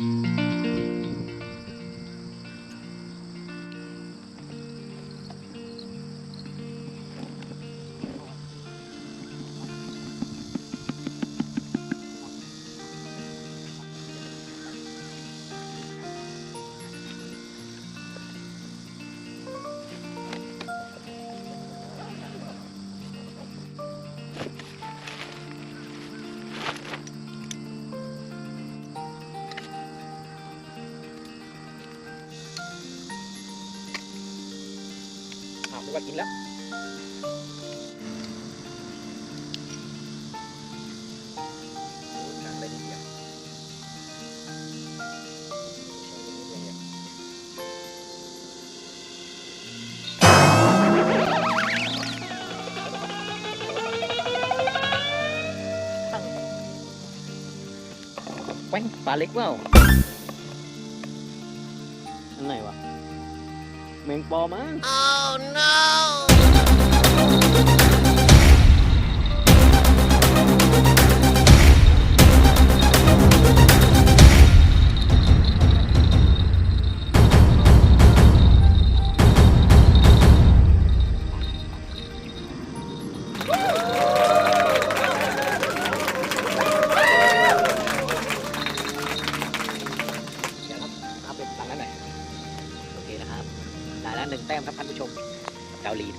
อ้าวนึกว่ากินแล้วโอ้ทานได้นิดเดียวแว้งปลาเล็กเปล่า แมงปอ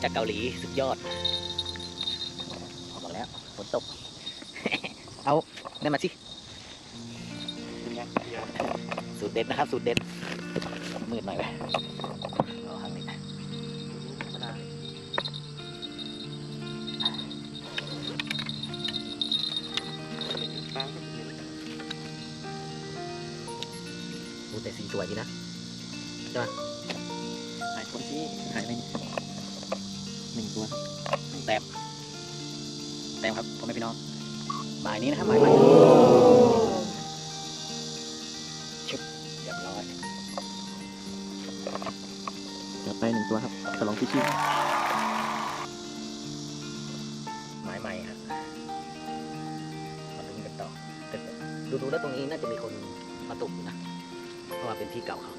จากเกาหลีสุดยอดออกมาแล้วฝนตก เอาได้มาสิสูตรเด็ดนะครับ สูตรเด็ดมืดหน่อยไปเอาทางนี้โอ้แต่สีสวยดีนะหายคนที่หายไปหนึ่ แต่แต้มแต้มครับพ่อแม่พี่น้องหมายนี้นะครับหมายใหม่ชุบเรียบร้อยจัดไปหนึ่งตัวครับฉลองพิชิตหมายใหม่ฮะมาลุ้นกันต่อแต่ดูดูๆแล้วตรงนี้น่าจะมีคนมาตุกอยู่นะ เพราะว่าเป็นที่เก่าเขา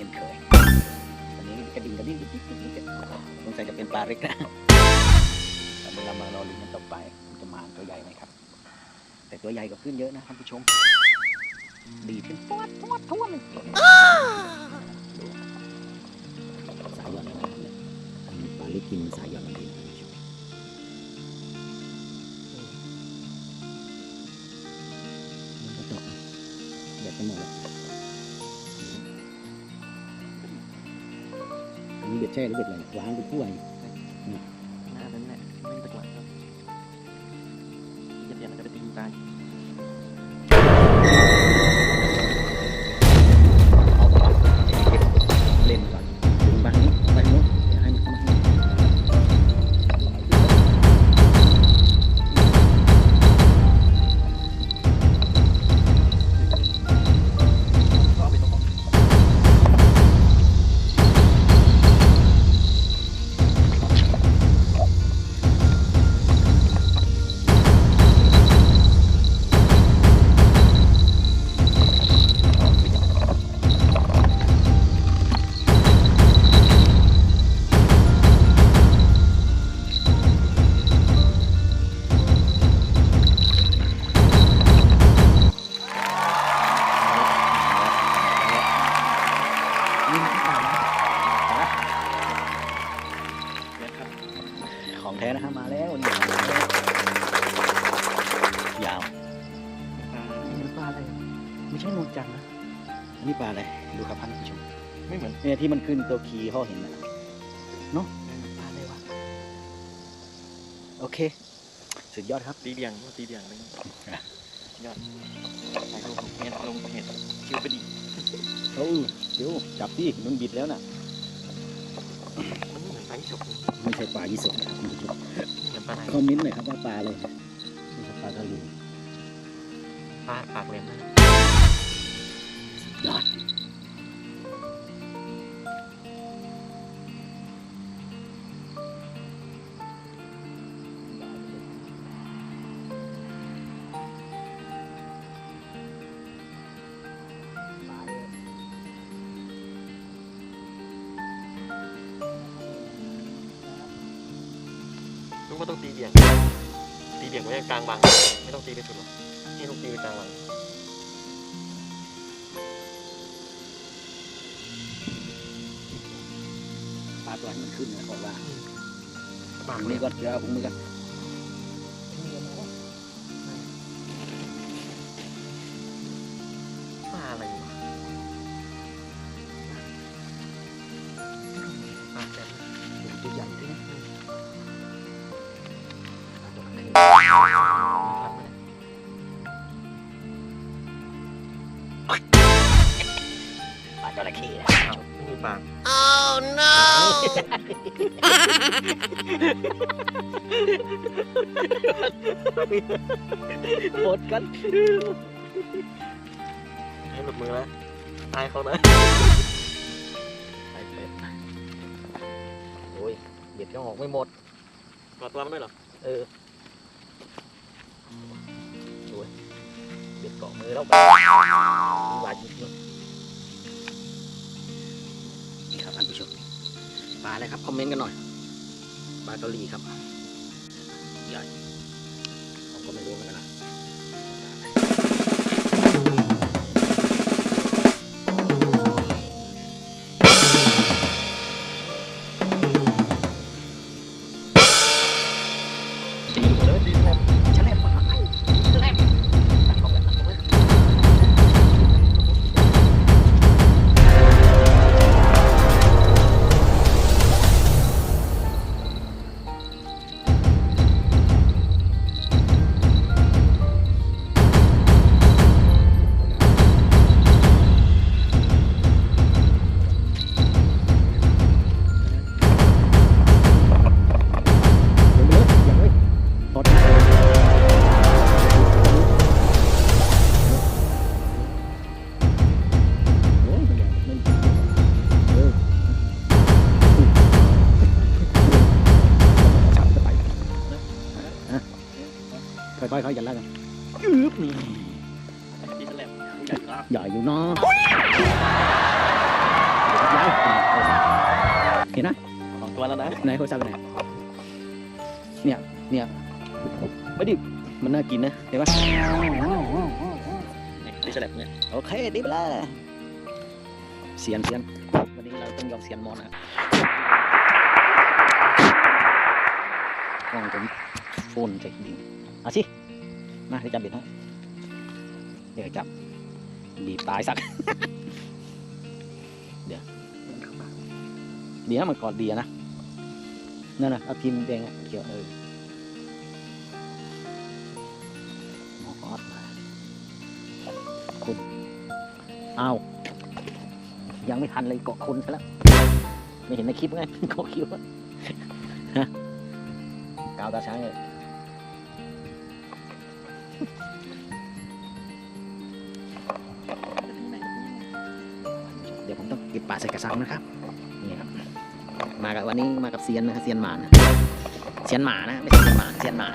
ช่นเคยวันนี้กระดิ่งกระดิ่งกระดิ่งกระดิ่งกระดิ่งสงสัยจะเป็นปลาเล็กนะแต่เวลามารอลุ้นกันต่อไปมันจะมาตัวใหญ่ไหมครับ แต่ตัวใหญ่ก็ขึ้นเยอะนะท่านผู้ชม ดีดขึ้นปวดปวดทวนเลยดูสายหย่อนอะไรเนี่ยอันนี้ปลาเล็กกินสายหย่อนดีนะท่านผู้ชมมันก็เจาะเด็ดไปหมดแล้ว เบ็ดแช่หรือเบ็ดอะไรวางเป็นถ้วยหน้า ที่มันขึ้นตัวคีเขาเห็นนะเนาะปลาอะไรวะโอเค สุดยอดครับตีเดียงตีเดียงเลยยอดถ่ายรูปเห็นลงเห็นคิวไปดีโอ้เดี๋ยวจับดิมันบิดแล้วน่ะมันเหมือนปลาที่ฉกไม่ใช่ปลายี่สกนะครับคุณผู้ชมเหมือนปลาไหนคอมเมนต์หน่อยครับว่าปลาอะไรไม่ใช่ปลากระลีปลาปากแหลมนะยอด ต้องตีเดียง ตีเดียงไว้กลางวาง ไม่ต้องตีไปสุดหรอกให้ลูกตีไปกลางวางปลาตัวนี้มันขึ้นนะบอกว่าปากถุงเลมืยอก่อนเดี๋ยวเอาถุงมือก่อน ไม่มีปากหมดกันให้หลุดมือแล้วตายเขานะไอ้เป็ดโอ้ยเบ็ดยังออกไม่หมด กอดตัวมันด้วยเหรอ เออโอ้ยเบ็ดเกาะมือแล้วหวานจริงๆ อะไรครับ คอมเมนต์กันหน่อย ปลาเกาหลีครับใหญ่ผมก็ไม่รู้เหมือนกันนะ ค่อยๆค่อยๆกันแล้วกันอึ๊บนี่ตีแฉลบใหญ่มากใหญ่อยู่เนาะใหญ่เห็นนะสองตัวแล้วนะไหนโทรศัพท์ไปไหนเนี่ยเนี่ยไม่ดิมันน่ากินนะเห็นปะตีแฉลบเนี่ยโอเคดิบละเสียนเสียนวันนี้เราต้องยอมเสียนมอนนะครับกล้องผมโฟนจากดินเอาสิ มาเดี๋ยวจับเบ็ดให้เดี๋ยวจับบีบตายสัก เดี๋ยวดีนะมันกอดดีนะนั่นนะเอาทีมแดงอะเขียวเออหมอกอดมาคุณอ้าวยังไม่ทันเลยเกาะคนซะแล้วไม่เห็นในคลิปไงเกาะคิวฮะกาวตาช้างเลย ใส่กระสังนะครับนี่ครับมากับวันนี้มากับเซียนนะครับเซียนหมานะเซียนหมานะไม่ใช่เซียนหมาเซียนหมา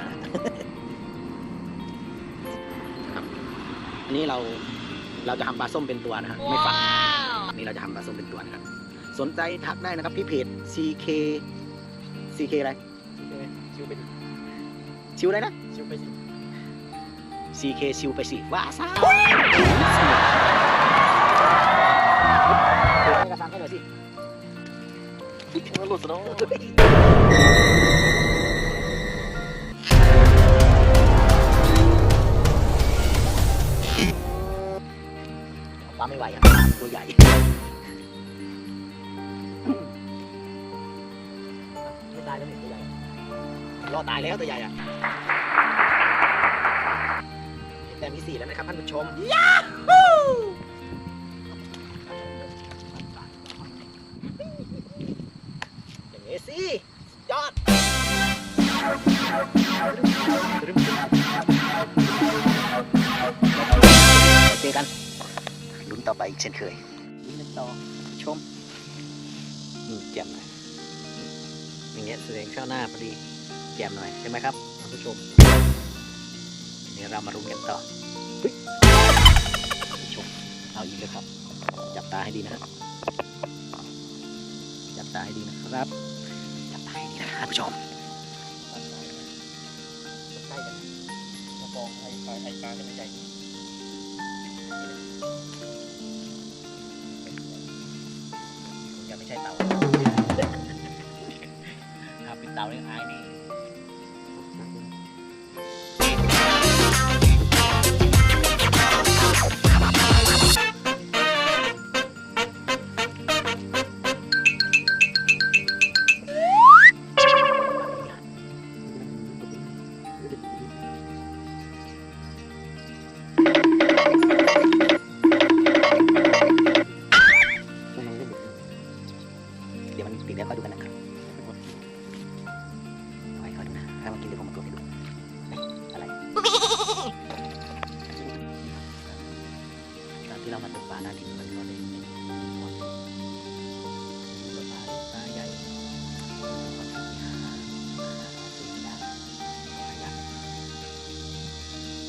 ครับอันนี้เราเราจะทำปลาส้มเป็นตัวนะฮะไม่ฝักอันนี่เราจะทำปลาส้มเป็นตัวนะครับสนใจทักได้นะครับที่เพจ CK CK อะไรชิวไปดิชิวอะไรนะชิวไปสิ CK ชิวไปสิว่าซ่า เข้าไม่ไหวอะตัวใหญ่ไม่ตายก็ไม่ตัวใหญ่รอตายแล้วตัวใหญ่อะแต่มีสี่แล้วนะครับท่านผู้ชม ดยอดเจอกันลุ้นต่อไปอีกเช่นเคยลุ้นกันต่อชมนี่แจ่มหน่อยอย่างเงี้ยแสดงข้าวหน้าพอดีแจ่มหน่อยใช่ไหมครับท่านผู้ชมเดี๋ยวเรามารุ้นกันต่อเฮ้ยท่านผู้ชมเอาอีกเลยครับ จับตาให้ดีนะครับ จับตาให้ดีนะครับจับ ท่านผู้ชมใกล้กันกองไข่ไข่ไข่กลางจะเป็นใหญ่ยังไม่ใช่เตาถ้าเป็นเตาเนี่ยอายนี่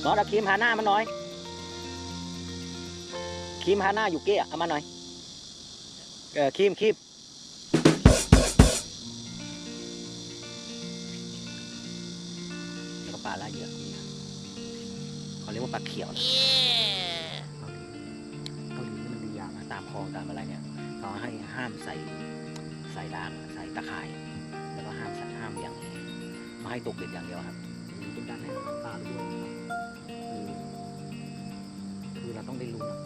บอสเอาครีมหาหน้ามาหน่อยครีมหาหน้าอยู่เก้อะเอามาหน่อยเออครีมครีมแล้วก็ปลาละเยอะนี่นะเขาเรียกว่าปลาเขียวนะเกาหลีเกาหลีนี่มันมีอย่างนะตามคลองตามอะไรเนี่ยเขาให้ห้ามใส่ใส่รางใส่ตะข่ายแล้วก็ห้ามใส่ห้ามอย่างนี้มาให้ตกเบ็ดอย่างเดียวครับมีเป็นการให้อาหารปลาไปด้วยนะครับคือ คือเราต้องได้รู้นะ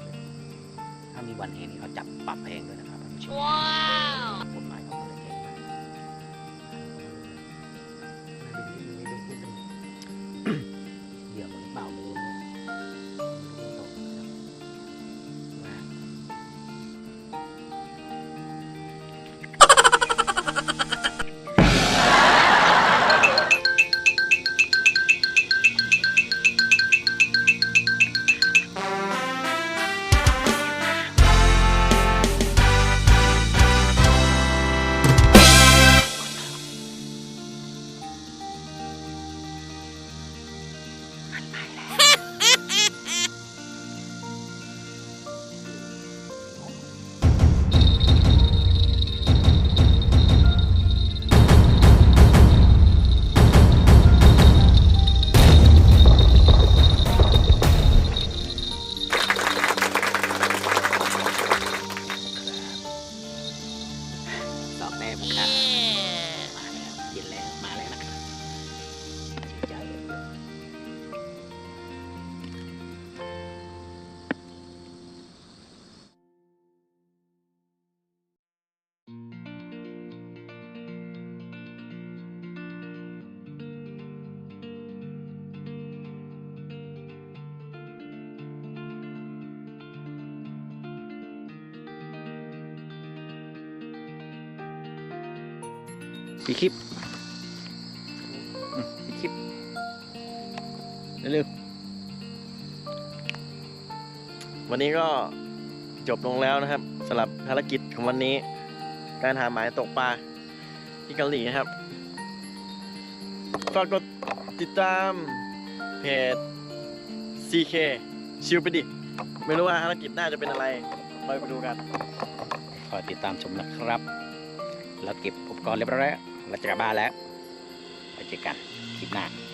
ถ้ามีวันเห็นเขาจับปรับแพงด้วยนะครับว้า ปีคลิปอืมปีคลิปเร็วๆวันนี้ก็จบลงแล้วนะครับสำหรับภารกิจของวันนี้ การหาหมายตกปลาที่เกาหลีนะครับฝากกดติดตามเพจ CK ชิวไปดิ ไม่รู้ว่าภารกิจหน้าจะเป็นอะไรคอยไปดูกัน คอยติดตามชมนะครับ แล้วเก็บอุปกรณ์เรียบร้อยแล้ว เราจะกลับบ้านแล้วไปเจอกันคลิปหน้า